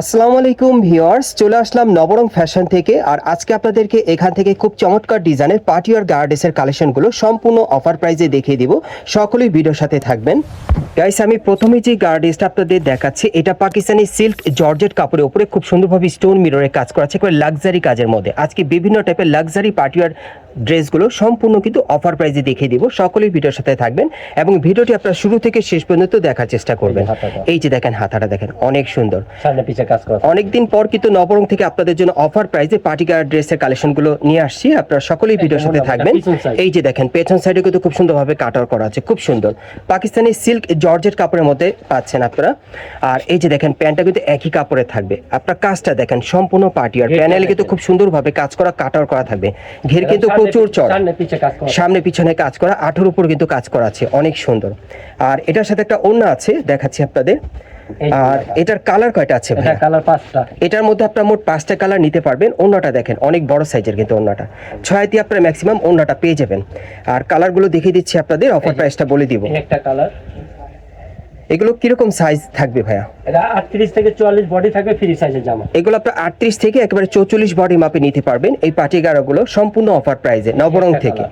আসসালামু আলাইকুম ভিওয়ার্স চলে আসলাম নবরং ফ্যাশন থেকে। আর আজকে আপনাদেরকে এখান থেকে খুব চমৎকার ডিজাইনের পার্টি আর গার্ডেসের কালেকশনগুলো সম্পূর্ণ অফার প্রাইজে দেখিয়ে দিব। সকলেই ভিডিওর সাথে থাকবেন। গাইস আমি প্রথমে যে গার্ডেসটা আপনাদের দেখাচ্ছি এটা পাকিস্তানি সিল্ক জর্জেট কাপড়ের উপরে খুব সুন্দরভাবে স্টোন মিররে কাজ করা আছে করে লাক্সারি কাজের মধ্যে। আজকে বিভিন্ন টাইপের লাক্সারি পার্টিওয়ার ড্রেসগুলো সম্পূর্ণ কিন্তু অফার প্রাইজে দেখিয়ে দিব। সকলেই ভিডিওর সাথে থাকবেন এবং ভিডিওটি আপনারা শুরু থেকে শেষ পর্যন্ত দেখার চেষ্টা করবেন। এই যে দেখেন হাতাটা দেখেন অনেক সুন্দর। অনেকদিন পর কিন্তু নবরং থেকে আপনাদের জন্য অফার প্রাইসে পার্টিকার ড্রেসের কালেকশনগুলো নিয়ে আসছি। আপনারা সকলেই ভিডিওর সাথে থাকবেন। এই যে দেখেন পেছন সাইডে কিন্তু খুব সুন্দরভাবে কাটার করা আছে খুব সুন্দর। পাকিস্তানি সিল্ক জর্জেট কাপড়ের মধ্যে পাচ্ছেন আপনারা। আর এই যে দেখেন প্যান্টটা কিন্তু একই কাপড়ে থাকবে। আপনার কাজটা দেখেন সম্পূর্ণ পার্টি আর প্যানেলে কিন্তু। খুব সুন্দরভাবে কাজ করা কাটার করা থাকবে। ঘের কিন্তু প্রচুর চড়া। সামনে পিছনে কাজ করা আঠের উপর কিন্তু কাজ করা আছে অনেক সুন্দর। আর এটার সাথে একটা ওড়না আছে দেখাচ্ছি আপনাদের। আর এটার কালার কয়টা আছে ভাইয়া? কালার পাঁচটা। এটার মধ্যে আপনার মোট পাঁচটা কালার নিতে পারবেন। অন্যটা দেখেন অনেক বড় সাইজের কিন্তু অন্যটা ছয় দিয়ে আপনারা ম্যাক্সিমাম অন্যটা পেয়ে যাবেন। আর কালারগুলো দেখিয়ে দিচ্ছি আপনাদের অফার প্রাইসটা বলে দিব। একটা কালার। এগুলো কীরকম সাইজ থাকবে ভাইয়া? এটা আটত্রিশ থেকে চুয়াল্লিশ বডি থাকবে ফ্রি সাইজের জামা। এগুলো আপনি আটত্রিশ থেকে একেবারে চৌচল্লিশ বডি মাপে নিতে পারবেন। এই পার্টি গাড়াগুলো সম্পূর্ণ অফার প্রাইজে নবরং থেকে।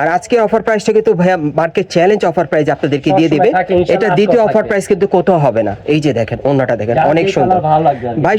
আর আজকের অফার প্রাইসটা কিন্তু ভাইয়া মার্কেট চ্যালেঞ্জ অফার প্রাইস আপনাদেরকে দিয়ে দিবে। এটা দ্বিতীয় অফার প্রাইস কিন্তু কোথাও হবে না। এই যে দেখেন অন্যটা দেখেন অনেক সুন্দর। colour ভালো লাগবে আর কি। ভাই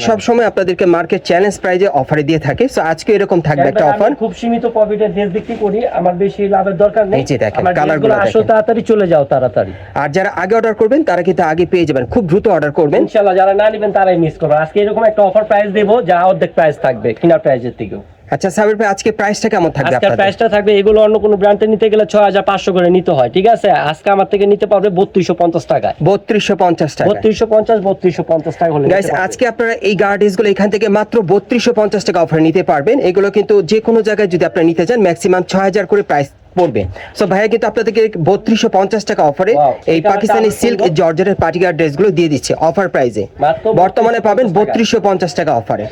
আপনাদেরকে মার্কেট চ্যালেঞ্জ প্রাইজে অফারে দিয়ে থাকে। সো আজকে এরকম থাকবে একটা অফার খুব সীমিত প্রফিটের ড্রেস বিক্রি করি আমার বেশি লাভের দরকার নেই। এই যে দেখেন, colour আসো তাড়াতাড়ি চলে যাও তাড়াতাড়ি। আর যারা আগে অর্ডার করবেন তারা কিন্তু আগে পেয়ে যাবেন। খুব দ্রুত অর্ডার করবেন। ইনশাআল্লাহ যারা না নেবেন তারাই মিস করবে আজকে এরকম একটা অফার প্রাইস দেবো যা অর্ধেক প্রাইস থাকবে কিনা প্রাইসের থেকেও। আচ্ছা সাবির ভাই আজকে প্রাইসটা কেমন থাকবে আজকে আপনাদের? প্রাইসটা থাকবে এগুলো অন্য কোনো ব্র্যান্ডে নিতে গেলে ছয় হাজার পাঁচশো করে নিতে হয় ঠিক আছে? আজকে আমার থেকে নিতে পারবে বত্রিশশো পঞ্চাশ টাকায়। বত্রিশশো পঞ্চাশ টাকা বত্রিশশো পঞ্চাশ বত্রিশশো পঞ্চাশ টাকা হলে পারবে। আজকে আপনারা এই গার্ডেন্সগুলো এখান থেকে মাত্র বত্রিশশো পঞ্চাশ টাকা অফার নিতে পারবেন। এগুলো কিন্তু যে কোনো জায়গায় যদি আপনারা নিতে চান ম্যাক্সিমাম ছয় হাজার করে প্রাইস পড়বে। সো ভাইয়া কিন্তু আপনাদেরকে বত্রিশশো পঞ্চাশ টাকা অফারে এই পাকিস্তানি সিল্ক। জর্জেটের পার্টিকার ড্রেসগুলো দিয়ে দিচ্ছে অফার প্রাইজে বর্তমানে পাবেন বত্রিশশো পঞ্চাশ টাকা অফারে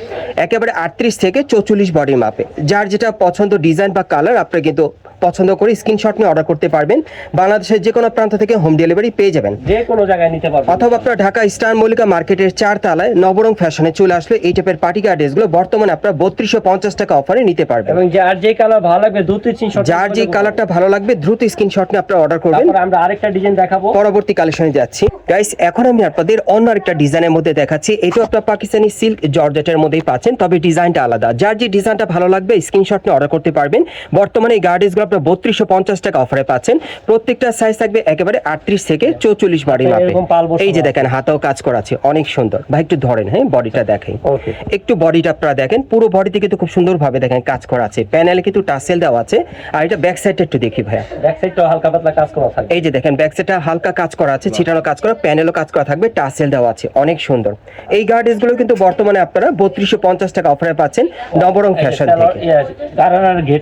একেবারে আটত্রিশ থেকে চৌচল্লিশ বডির মাপে। যার যেটা পছন্দ ডিজাইন বা কালার আপনার কিন্তু পছন্দ করে স্ক্রিনশট নিয়ে অর্ডার করতে পারবেন। বাংলাদেশের যে কোনো প্রান্ত থেকে হোম ডেলিভারি পেয়ে যাবেন। যে কোনো জায়গায় নিতে পারবে অথবা আপনার ঢাকা স্টার মল্লিকা মার্কেটের চার তালায় নবরং ফ্যাশনে চলে আসলে এই টাইপের পার্টি ড্রেসগুলো বর্তমানে আপনার বত্রিশশো পঞ্চাশ টাকা অফারে নিতে পারবেন। এবং যার যে কালার ভালো লাগবে দু তিন তিন যার যে কালারটা ভালো লাগবে দ্রুত স্ক্রিনশট নিয়ে আপনারা অর্ডার করবেন। আমরা আরেকটা ডিজাইন দেখাবো। পরবর্তী কালেকশনে যাচ্ছি। গাইস এখন আমি আপনাদের অন্য আরেকটা ডিজাইনের মধ্যে দেখাচ্ছি। এটা আপনার পাকিস্তানি সিল্ক জর্জেটের মধ্যেই পাচ্ছেন তবে ডিজাইনটা আলাদা। যার যে ডিজাইনটা ভালো লাগবে স্ক্রিনশট নিয়ে অর্ডার করতে পারবেন। বর্তমানে এই গার্ডেসগুলো আপনার বত্রিশশো পঞ্চাশ টাকা অফারে পাচ্ছেন। প্রত্যেকটা সাইজ থাকবে একেবারে আটত্রিশ থেকে চৌচল্লিশ বাড়ি মাপে। পাল বসানো এই যে দেখেন হাতেও কাজ করা আছে। অনেক সুন্দর। ভাই একটু ধরেন হ্যাঁ বডিটা ওকে একটু বডিটা আপনারা দেখেন। পুরো বডিতে কিন্তু খুব সুন্দরভাবে দেখেন কাজ করা আছে। প্যানেলে কিন্তু টাসেল দেওয়া আছে। আর এটা ব্যাক সাইডটা একটু দেখি ভাইয়া। ব্যাক সাইডটা হালকা পাতলা কাজ করা থাকবে। এই যে দেখেন ব্যাক সাইডটা হালকা কাজ করা আছে ছিটানো কাজ করা প্যানেলও কাজ করা থাকবে টাসেল দেওয়া আছে। অনেক সুন্দর। এই গার্ডেন্সগুলো কিন্তু বর্তমানে আপনারা বত্রিশশো পঞ্চাশ টাকা অফারে পাচ্ছেন। নবরং ফ্যাশন থেকে।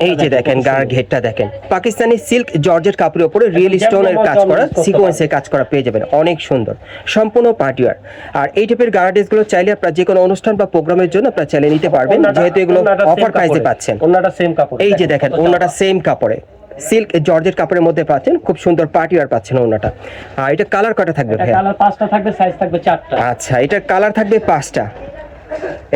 এই যে দেখেন গার ঘেরটা দেখেন। পাকিস্তানি সিল্ক জর্জেট কাপড়ের উপরে রিয়েল স্টোনের কাজ করা সিকোয়েন্সের কাজ করা পেয়ে যাবেন। অনেক সুন্দর সম্পূর্ণ পার্টিওয়ার আর এই টাইপেরগুলো চাইলে আপনারা যে কোনো অনুষ্ঠান বা প্রোগ্রামের জন্য আপনারা চাইলে নিতে পারবেন যেহেতু এগুলো অফার প্রাইসে পাচ্ছেন। ওনাটা সেম কাপড়। এই যে দেখেন ওনাটা সেম কাপড়ে। সিল্ক জর্জেট কাপড়ের মধ্যে পাচ্ছেন খুব সুন্দর পার্টি আর পাচ্ছেন ওনাটা আর এটা কালার কটা থাকবে কালার পাঁচটা থাকবে সাইজ থাকবে চারটা। আচ্ছা এটার কালার থাকবে পাঁচটা।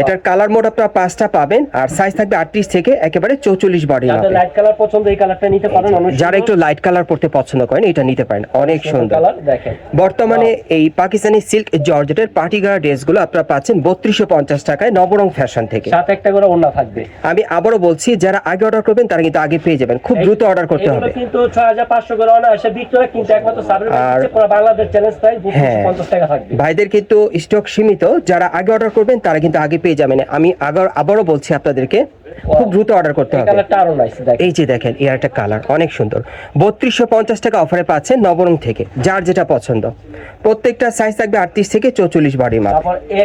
এটার কালার মোড আপনারা পাঁচটা পাবেন আর সাইজ থাকবে আটত্রিশ থেকে একেবারে চৌচল্লিশ বডি লাইট কালার পছন্দ এই কালারটা নিতে পারেন। যারা একটু লাইট কালার পড়তে পছন্দ করেন এটা নিতে পারেন। অনেক সুন্দর বর্তমানে এই পাকিস্তানি সিল্ক জর্জেটের পার্টি গাড়া ড্রেসগুলো আপনারা পাচ্ছেন বত্রিশশো পঞ্চাশ টাকায় নবরং ফ্যাশন থেকে। সাথে একটা করে ওন্না থাকবে। আমি আবারও বলছি যারা আগে অর্ডার করবেন তারা কিন্তু আগে পেয়ে যাবেন। খুব দ্রুত অর্ডার করতে হবে। কিন্তু ছয় হাজার পাঁচশো করে অনা এসে বিক্রি কিন্তু একমাত্র বাংলাদেশ চ্যালেঞ্জ প্রাইস। পঞ্চাশ টাকা থাকবে। ভাইদের কিন্তু স্টক সীমিত। যারা আগে অর্ডার করবেন তারা কিন্তু আগে পেয়ে যাবেন। আমি আবার আবারও বলছি আপনাদেরকে খুব দ্রুত অর্ডার করতে হবে। এই যে দেখেন এর একটা কালার অনেক সুন্দর। বত্রিশশো পঞ্চাশ টাকা অফারে পাচ্ছেন নবরং থেকে যার যেটা পছন্দ। প্রত্যেকটা সাইজ থাকবে আটত্রিশ থেকে চৌচল্লিশ বাড়ি মাপ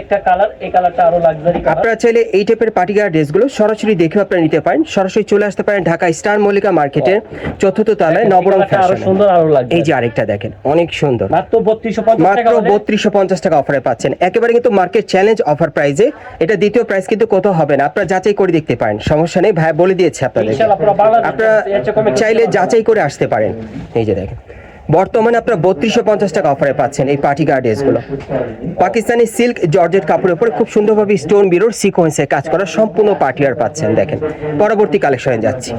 একটা কালার এই কালারটা আরও লাক্সারি আপনারা চাইলে এই টাইপের পার্টিগার ড্রেসগুলো সরাসরি দেখে আপনারা নিতে পারেন। সরাসরি চলে আসতে পারেন ঢাকা স্টার মল্লিকা মার্কেটের চতুর্থ তলায় নবরং ফ্যাশন সুন্দর আরও লাগবে এই যে আরেকটা দেখেন অনেক সুন্দর। মাত্র বত্রিশশো পঞ্চাশ টাকা মাত্র বত্রিশশো পঞ্চাশ টাকা অফারে পাচ্ছেন। একেবারে কিন্তু মার্কেট চ্যালেঞ্জ অফার প্রাইজে এটা দ্বিতীয় প্রাইস কিন্তু কোথাও হবে না। আপনারা যাচাই করে দেখতে পারেন। সমস্যা নেই ভাই বলে দিয়েছে আপনাদের। আপনারা চাইলে যাচাই করে আসতে পারেন। এই যে দেখেন। বর্তমানে আপনারা বত্রিশশো পঞ্চাশ টাকা অফারে পাচ্ছেন এই পার্টি গার্ড ড্রেসগুলো পাকিস্তানি সিল্ক জর্জেট কাপড়ের উপরে খুব সুন্দরভাবে স্টোন বিরোর সিকোয়েন্সে কাজ করা সম্পূর্ণ পার্টিয়ার পাচ্ছেন দেখেন। পরবর্তী কালেকশনে যাচ্ছি।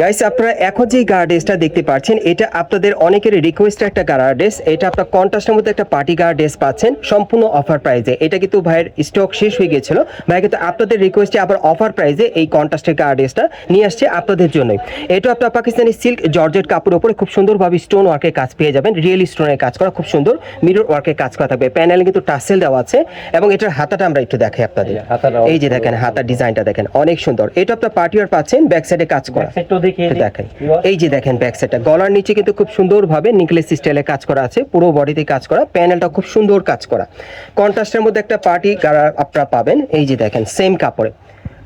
গাইস আপনারা এখন যে গার্ডেসটা দেখতে পাচ্ছেন এটা আপনাদের অনেকের রিকোয়েস্ট একটা গার্ডেস এটা আপনার কন্ট্রাস্টের মধ্যে একটা পার্টি গার্ডেস পাচ্ছেন সম্পূর্ণ অফার প্রাইজে এটা কিন্তু ভাইয়ের স্টক শেষ হয়ে গিয়েছিল ভাই কিন্তু আপনাদের রিকোয়েস্টে আবার অফার প্রাইজে এই কন্ট্রাস্টের গার্ডেসটা নিয়ে আসছে আপনাদের জন্যই এটা আপনার পাকিস্তানি সিল্ক জর্জেট কাপড়ের উপরে খুব সুন্দরভাবে স্টোন ওয়ার্কের কাজ পেয়ে যাবেন। রিয়েল স্টোনের কাজ করা খুব সুন্দর মিরর ওয়ার্কের কাজ করা থাকবে। প্যানেলে কিন্তু টাসেল দেওয়া আছে এবং এটার হাতাটা আমরা একটু দেখাই আপনাদের। এই যে দেখেন হাতার ডিজাইনটা দেখেন অনেক সুন্দর। এটা আপনার পার্টি ওয়ার পাচ্ছেন ব্যাক সাইডে কাজ করা। দেখেন এই যে দেখেন ব্যাক সাইডটা গলার নিচে কিন্তু খুব সুন্দরভাবে নিকলেস স্টাইলে কাজ করা আছে পুরো বডিতে কাজ করা প্যানেলটা খুব সুন্দর কাজ করা। কন্ট্রাস্টের মধ্যে একটা পার্টি আপনারা পাবেন। এই যে দেখেন সেম কাপড়ে।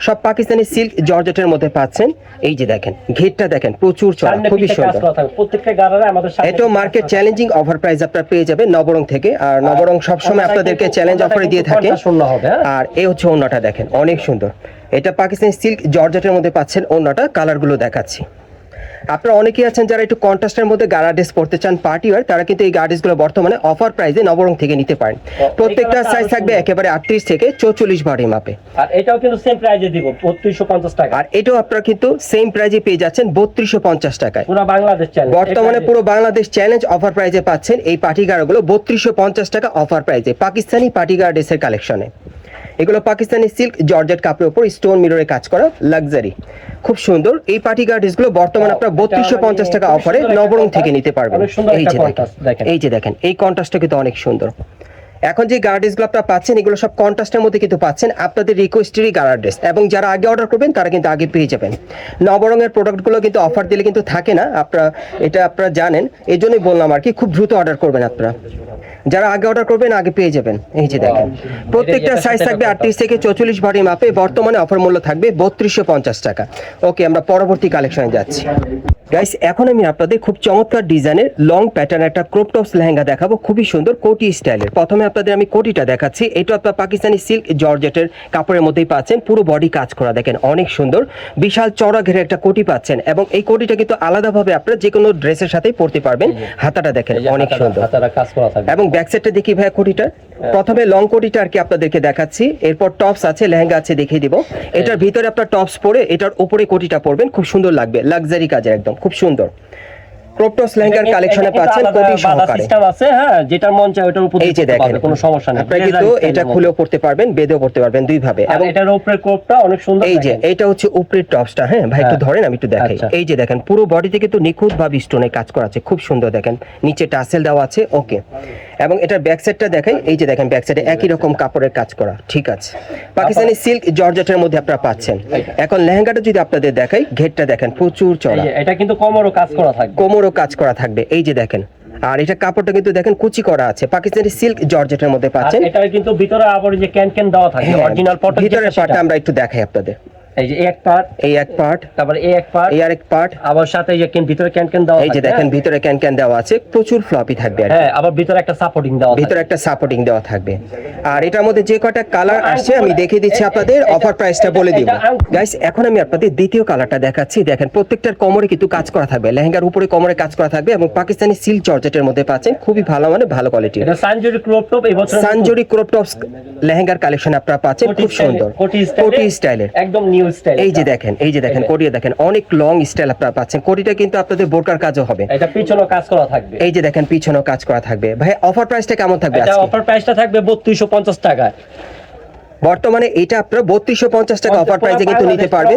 সব পাকিস্তানি সিল্ক জর্জেটের মধ্যে পাচ্ছেন। এই যে দেখেন ঘেরটা দেখেন প্রচুর চড়া খুবই সুন্দর। প্রত্যেকটা গাড়ারে আমাদের এটাও মার্কেট চ্যালেঞ্জিং অফার প্রাইস আপনারা পেয়ে যাবেন নবরং থেকে। আর নবরং সবসময় আপনাদেরকে চ্যালেঞ্জ অফারে দিয়ে থাকে। শূন্য হবে, হ্যাঁ? আর এই হচ্ছে অন্যটা দেখেন অনেক সুন্দর। এটা পাকিস্তানি সিল্ক জর্জেটের মধ্যে পাচ্ছেন অন্যটা কালারগুলো দেখাচ্ছি। আপনারা অনেকেই আছেন যারা একটু কন্ট্রাস্টের মধ্যে গাড়া ড্রেস পড়তে চান পার্টি ওয়ার তারা কিন্তু এই গার্ডেসগুলো বর্তমানে অফার প্রাইসে নবরং থেকে নিতে পারেন। প্রত্যেকটা সাইজ থাকবে একেবারে আটত্রিশ থেকে চৌচল্লিশ বাড়ি মাপে আর এটাও কিন্তু সেম প্রাইজে দিব বত্রিশশো পঞ্চাশ টাকা। আর এটাও আপনারা কিন্তু সেম প্রাইজে পেয়ে যাচ্ছেন বত্রিশশো পঞ্চাশ টাকায়। পুরো বাংলাদেশ চ্যালেঞ্জ বর্তমানে পুরো বাংলাদেশ চ্যালেঞ্জ অফার প্রাইজে পাচ্ছেন এই পার্টি গার্ডগুলো বত্রিশশো পঞ্চাশ টাকা অফার প্রাইজে পাকিস্তানি পার্টি গার্ডেসের কালেকশনে এগুলো পাকিস্তানি সিল্ক জর্জেট কাপড়ের উপর স্টোন মিররে কাজ করা লাক্সারি। খুব সুন্দর। এই পার্টি গার্ডেসগুলো বর্তমানে আপনারা বত্রিশশো পঞ্চাশ মানে টাকা অফারে নবরং থেকে নিতে পারবেন। এই যে দেখেন। এই যে দেখেন এই কন্ট্রাস্টটা কিন্তু অনেক সুন্দর। এখন যে গার্ডেসগুলো আপনারা পাচ্ছেন এগুলো সব কন্ট্রাস্টের মধ্যে কিন্তু পাচ্ছেন। আপনাদের রিকোয়েস্টেরই গার্ড ড্রেস এবং যারা আগে অর্ডার করবেন তারা কিন্তু আগে পেয়ে যাবেন। নবরঙের প্রোডাক্টগুলো কিন্তু অফার দিলে কিন্তু থাকে না। আপনারা এটা আপনারা জানেন। এই জন্যই বললাম আর কি খুব দ্রুত অর্ডার করবেন আপনারা। যারা আগে অর্ডার করবেন আগে পেয়ে যাবেন। এই যে দেখেন। প্রত্যেকটা সাইজ থাকবে আটত্রিশ থেকে চৌচল্লিশ ভারী মাপে। বর্তমানে অফার মূল্য থাকবে বত্রিশশো পঞ্চাশ টাকা। ওকে আমরা পরবর্তী কালেকশনে যাচ্ছি। গাইস এখন আমি আপনাদের খুব চমৎকার ডিজাইনের লং প্যাটার্ন একটা ক্রপ টপস লেহেঙ্গা দেখাবো। খুবই সুন্দর কোটি স্টাইলের প্রথমে আপনাদের আমি কোটিটা দেখাচ্ছি। এটা আপনার পাকিস্তানি সিল্ক জর্জেটের কাপড়ের মধ্যেই পাচ্ছেন। পুরো বডি কাজ করা দেখেন অনেক সুন্দর। বিশাল চড়া ঘেরে একটা কোটি পাচ্ছেন এবং এই কোটিটা কিন্তু আলাদাভাবে আপনারা যে কোনো ড্রেসের সাথেই পরতে পারবেন। হাতাটা দেখেন অনেক সুন্দর। এবং ব্যাক সাইডটা দেখি ভাইয়া কোটিটা। প্রথমে লং কোটিটা আর কি আপনাদেরকে দেখাচ্ছি। এরপর টপস আছে লেহেঙ্গা আছে দেখিয়ে দিব। এটার ভিতরে আপনার টপস পরে এটার উপরে কোটিটা পরবেন। খুব সুন্দর লাগবে। লাক্সারি কাজের একদম খুব সুন্দর। ক্রপটস লেহেঙ্গার কালেকশনে পাচ্ছেন কোটি সহকারে। আছে, হ্যাঁ, যেটার মন চায় ওটার উপর এই যে দেখেন কোনো সমস্যা নেই। আপনারা কিন্তু এটা খুলেও পড়তে পারবেন বেঁধেও পড়তে পারবেন দুই ভাবে এবং এটার উপরে কোপটা অনেক সুন্দর এই যে। এটা হচ্ছে উপরের টপসটা হ্যাঁ ভাই একটু হ্যাঁ। ধরেন আমি একটু দেখাই। আচ্ছা। এই যে দেখেন পুরো বডিতে কিন্তু নিখুঁত ভাবে স্টোনে কাজ করা আছে খুব সুন্দর দেখেন। নিচে টাসেল দেওয়া আছে ওকে। এবং এটার ব্যাক সাইডটা দেখাই এই যে দেখেন ব্যাক সাইডে একই রকম কাপড়ের কাজ করা ঠিক আছে। পাকিস্তানি সিল্ক জর্জেটের মধ্যে আপনারা পাচ্ছেন। এখন লেহেঙ্গাটা যদি আপনাদের দেখাই ঘেরটা দেখেন প্রচুর চড়া। এটা কিন্তু কমরও কাজ করা থাকবে। কোমরও কাজ করা থাকবে। এই যে দেখেন। আর এটা কাপড়টা কিন্তু দেখেন কুচি করা আছে। পাকিস্তানি সিল্ক জর্জেটের মধ্যে পাচ্ছেন। এটা কিন্তু ভিতরে আবার যে ক্যান ক্যান দেওয়া হ্যাঁ, অরিজিনাল ফটো ভিতরে পাটা আমরা একটু দেখাই আপনাদের। এই যে এক পার্ট এই এক পার্ট। তারপরে এই এক পার্ট এই আরেক পার্ট। আবার সাথে এই যে ক্যান ভিতরে ক্যান ক্যান দেওয়া এই যে দেখেন? ভিতরে ক্যান ক্যান দেওয়া আছে প্রচুর ফ্লপি থাকবে হ্যাঁ আবার ভিতরে একটা সাপোর্টিং দেওয়া ভিতরে একটা সাপোর্টিং দেওয়া থাকবে। আর এটার মধ্যে যে কটা কালার আসছে আমি দেখিয়ে দিচ্ছি আপনাদের অফার প্রাইসটা বলে দিব। গাইস এখন আমি আপনাদের দ্বিতীয় কালারটা দেখাচ্ছি। দেখেন প্রত্যেকটার কোমরে কিন্তু কাজ করা থাকবে। লেহেঙ্গার উপরে কোমরে কাজ করা থাকবে এবং পাকিস্তানি সিল্ক জর্জেটের মধ্যে পাচ্ছেন। খুবই ভালো মানে ভালো কোয়ালিটির এটা সানজুরি ক্রপ টপ এই বছর সানজুরি ক্রপ টপস লেহেঙ্গার কালেকশন আপনারা পাচ্ছেন। খুব সুন্দর। কোটি স্টাইলের একদম নিউ স্টাইল এই যে দেখেন এই যে দেখেন কোটিটা দেখেন অনেক লং স্টাইল আপনারা পাচ্ছেন। কোটিটা কিন্তু আপনাদের বোরকার কাজও হবে। এটা পিছনে কাজ করা থাকবে। এই যে দেখেন পিছনেও কাজ করা থাকবে। ভাই অফার প্রাইসটা কেমন থাকবে এটা অফার প্রাইসটা থাকবে 3250 টাকা বর্তমানে এটা আপনারা বত্রিশশো পঞ্চাশ টাকা অফার প্রাইসে কিন্তু নিতে পারবেন।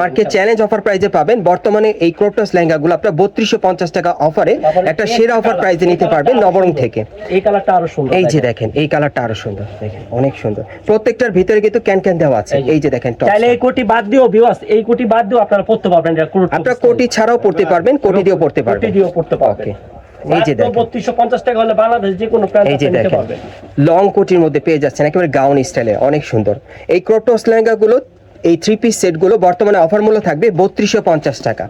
মার্কেট চ্যালেঞ্জ অফার প্রাইজে পাবেন। বর্তমানে এই ক্রপটস লেহেঙ্গাগুলো আপনারা বত্রিশশো পঞ্চাশ টাকা অফারে একটা সেরা অফার প্রাইজে নিতে পারবেন নবরং থেকে। এই কালারটা আরও সুন্দর এই যে দেখেন। এই কালারটা আরও সুন্দর। দেখেন অনেক সুন্দর। প্রত্যেকটার ভিতরে কিন্তু ক্যান ক্যান দেওয়া আছে। এই যে। দেখেন চাইলে এই কোটি বাদ দিও ভিউয়ার্স এই কোটি বাদ দিও আপনারা পড়তে পারবেন আপনারা কোটি ছাড়াও পড়তে পারবেন কোটি দিয়েও পড়তে পারবেন। কোটি দিও পড়তে পারবেন. এই যে দেখেন। 3250 টাকা হলে বাংলাদেশ যে কোনো প্রান্ত এই যে দেখেন। লং কোটির মধ্যে পেয়ে যাচ্ছেন একেবারে গাউন স্টাইলে অনেক সুন্দর। এই ক্রপটস লেহেঙ্গাগুলো এই থ্রি পিস সেটগুলো বর্তমানে অফার মূল্য থাকবে বত্রিশশো পঞ্চাশ টাকা।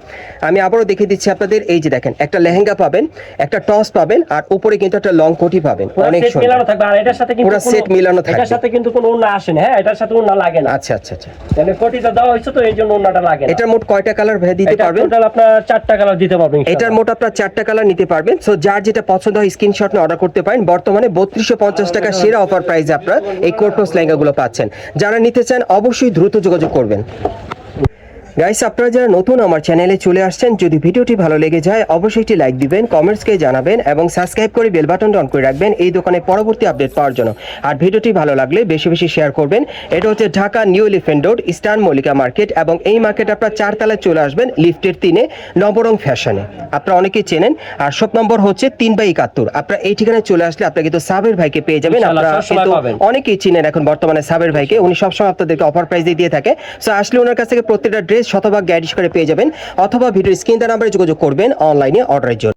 আমি আবারও দেখে দিচ্ছি আপনাদের এই যে দেখেন একটা লেহেঙ্গা পাবেন একটা টস পাবেন আর উপরে কিন্তু একটা লং কোটি পাবেন। অনেক মিলানো থাকবে আর এটার সাথে কিন্তু পুরো set মিলানো থাকবে। এটার সাথে কিন্তু কোনো ওন্না আসে না হ্যাঁ এটার সাথে ওন্না লাগে না। আচ্ছা আচ্ছা আচ্ছা। মানে কোটিটা দেওয়া হয়েছে তো এই জন্য ওন্নাটা লাগে না। এটার মোট কয়টা কালার দিতে পারবেন? টোটাল আপনার চারটা কালার দিতে পারবেন এটার মোট আপনার চারটা কালার নিতে পারবেন। সো যার যেটা পছন্দ হয় স্ক্রিনশট নিয়ে অর্ডার করতে পারেন। বর্তমানে বত্রিশশো পঞ্চাশ টাকা সেরা অফার প্রাইসে আপনারা এই কোর্টোস লেহেঙ্গাগুলো পাচ্ছেন। যারা নিতে চান অবশ্যই দ্রুত যোগাযোগ করবেন। গাইস আপনারা যারা নতুন আমার চ্যানেলে চলে আসছেন যদি ভিডিওটি ভালো লেগে যায় অবশ্যই একটি লাইক দিবেন কমেন্টসকে জানাবেন এবং সাবস্ক্রাইব করে বেল বাটনটা অন করে রাখবেন এই দোকানে পরবর্তী আপডেট পাওয়ার জন্য। আর ভিডিওটি ভালো লাগলে বেশি বেশি শেয়ার করবেন। এটা হচ্ছে Dhaka new Elephant Road eastern Mallika market এবং এই মার্কেট আপনার চারতলায় চলে আসবেন লিফটের তিনে নবরং ফ্যাশনে আপনারা অনেকেই চেনেন আর শপ নম্বর হচ্ছে তিন বাই একাত্তর। আপনারা এই ঠিকানায় চলে আসলে আপনারা কিন্তু সাবের ভাইকে পেয়ে যাবেন। আপনারা কিন্তু অনেকেই চিনেন এখন বর্তমানে সাবের ভাইকে। উনি সবসময় আপনাদেরকে অফার প্রাইসে দিয়ে থাকে। সো আসলে ওনার কাছ থেকে প্রত্যেকটা ড্রেস শতভাগ গ্যারিশ করে পেয়ে যাবেন অথবা ভিডিও স্ক্রিন নাম্বারে যোগাযোগ করবেন অনলাইনে অর্ডারের জন্য।